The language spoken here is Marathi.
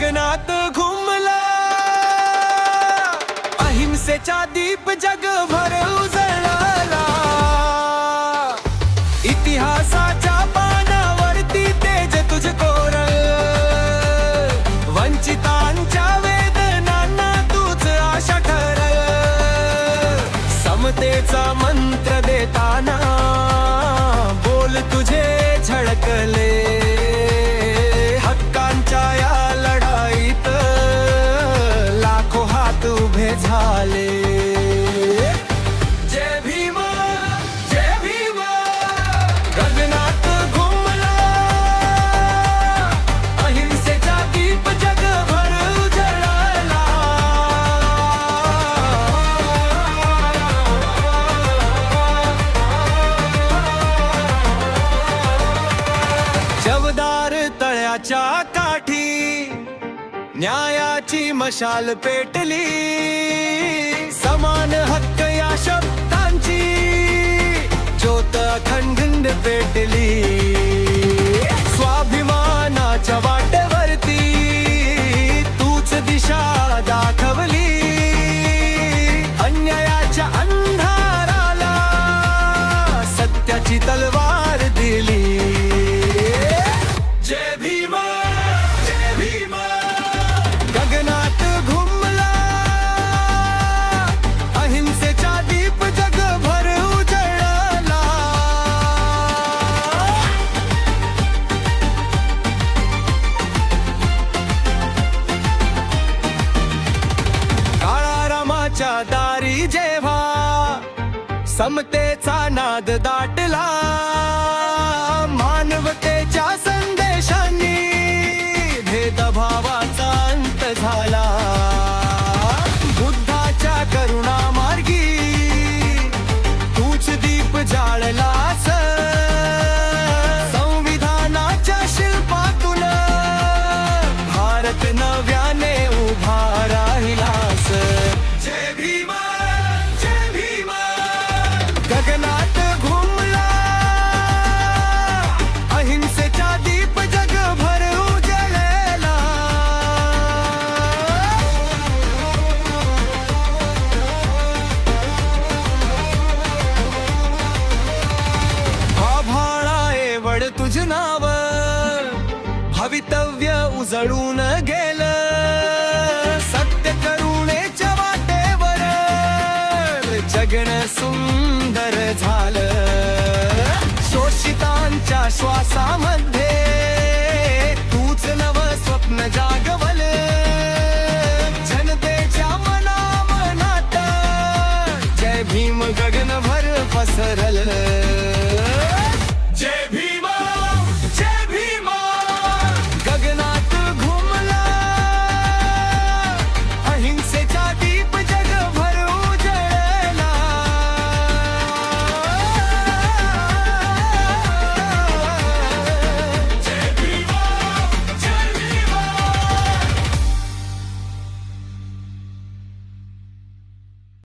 गगनात घुमला. अहिंसेचा दीप जगभर उजळला न्यायाच्या काठी न्यायाची मशाल पेटली. समान हक्क या शब्दांची ज्योत अखंड पेटली. स्वाभिमानाच्या वाटेवरती तूच दिशा दाखव. जेव्हा समतेचा नाद दाटला. नाव. भवितव्य उजळून गेलं. सत्य करुणेच्या वाटेवर जगण सुंदर झालं. शोषितांच्या श्वासामध्ये तूच नव स्वप्न जागवल. जनतेच्या मनामनात जय भीम गगन भर पसरल.